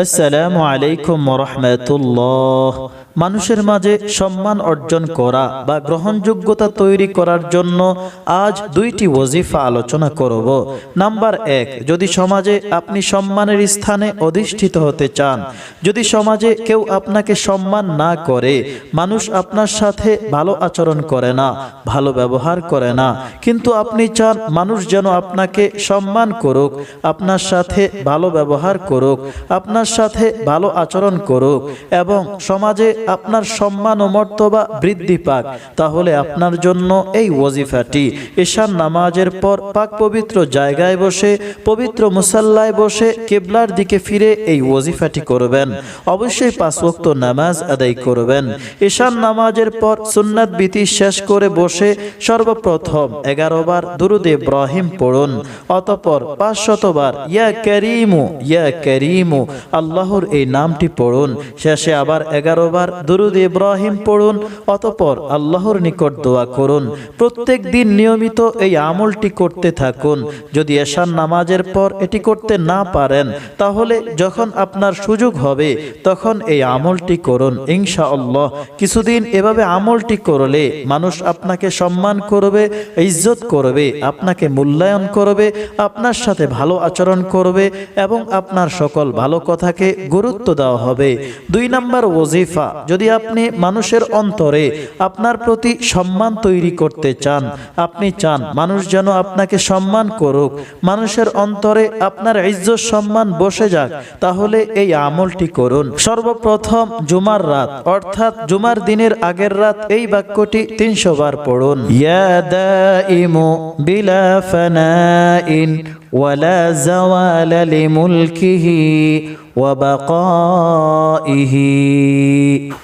আসসালামু আলাইকুম রহমতুল্লাহ। মানুষের মাঝে সম্মান অর্জন করা বা গ্রহণযোগ্যতা তৈরি করার জন্য আজ দুইটি ওজিফা আলোচনা করব। নাম্বার এক, যদি সমাজে আপনি সম্মানের স্থানে অধিষ্ঠিত হতে চান, যদি সমাজে কেউ আপনাকে সম্মান না করে, মানুষ আপনার সাথে ভালো আচরণ করে না, ভালো ব্যবহার করে না, কিন্তু আপনি চান মানুষ যেন আপনাকে সম্মান করুক, আপনার সাথে ভালো ব্যবহার করুক, আপনার সাথে ভালো আচরণ করুক এবং সমাজে আপনার সম্মান ও মর্তবা বৃদ্ধি পাক, তাহলে আপনার জন্য এই ওজিফাটি ঈশান নামাজের পর পাক পবিত্র জায়গায় বসে, পবিত্র মুসাল্লায় বসে কেবলার দিকে ফিরে এই ওজিফাটি করবেন। অবশ্যই পাঁচ ওয়াক্ত নামাজ আদায় করবেন। ঈশান নামাজের পর সুন্নাত বিতি শেষ করে বসে সর্বপ্রথম এগারো বার দুরুদ ইব্রাহিম পড়ুন, অতপর পাঁচ পাঁচশতবার ইয়া করিমু ইয়া করিমু আল্লাহর এই নামটি পড়ুন। শেষে আবার এগারো বার দুরুদ ইব্রাহিম পড়ুন, অতপর আল্লাহর নিকট দোয়া করুন। প্রত্যেক দিন নিয়মিত এই আমলটি করতে থাকুন। যদি এশান নামাজের পর এটি করতে না পারেন, তাহলে যখন আপনার সুযোগ হবে, তখন এই আমলটি করুন। ইনশা আল্লাহ কিছুদিন এভাবে আমলটি করলে মানুষ আপনাকে সম্মান করবে, ইজ্জত করবে, আপনাকে মূল্যায়ন করবে, আপনার সাথে ভালো আচরণ করবে এবং আপনার সকল ভালো কথাকে গুরুত্ব দেওয়া হবে। দুই নাম্বার ওজিফা যদি আপনি মানুষের অন্তরে আপনার প্রতি সম্মান তৈরি করতে চান, আপনি চান মানুষ যেন আপনাকে সম্মান করুক, মানুষের অন্তরে আপনার ইজ্জত সম্মান বসে যাক, তাহলে এই আমলটি করুন। সর্বপ্রথম জুমার রাত, অর্থাৎ জুমার দিনের আগের রাত এই বাক্যটি তিনশো বার পড়ুন। ইয়া দাইমু বিলা ফানাইন ওয়ালা জাওয়ালা লিমুলকিহি ওয়াবাকাইহি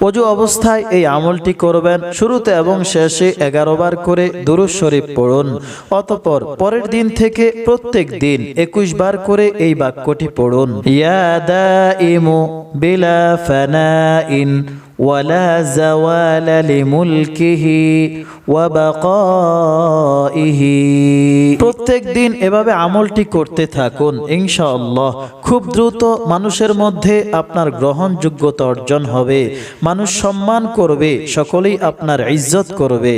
অজু অবস্থায় এই আমলটি করবেন শুরুতে এবং শেষে এগারো বার করে দুরুজ শরীফ পড়ুন অতপর পরের দিন থেকে প্রত্যেক দিন একুশ বার করে এই বাক্যটি পড়ুন ইয়া দাইমু বিলা ফানাইন ولا زوال لملكه وبقائه প্রত্যেক দিন এভাবে আমলটি করতে থাকুন, ইনশাআল্লাহ। খুব দ্রুত মানুষের মধ্যে আপনার গ্রহণযোগ্যতা অর্জন হবে। মানুষ সম্মান করবে, সকলেই আপনার ইজ্জত করবে।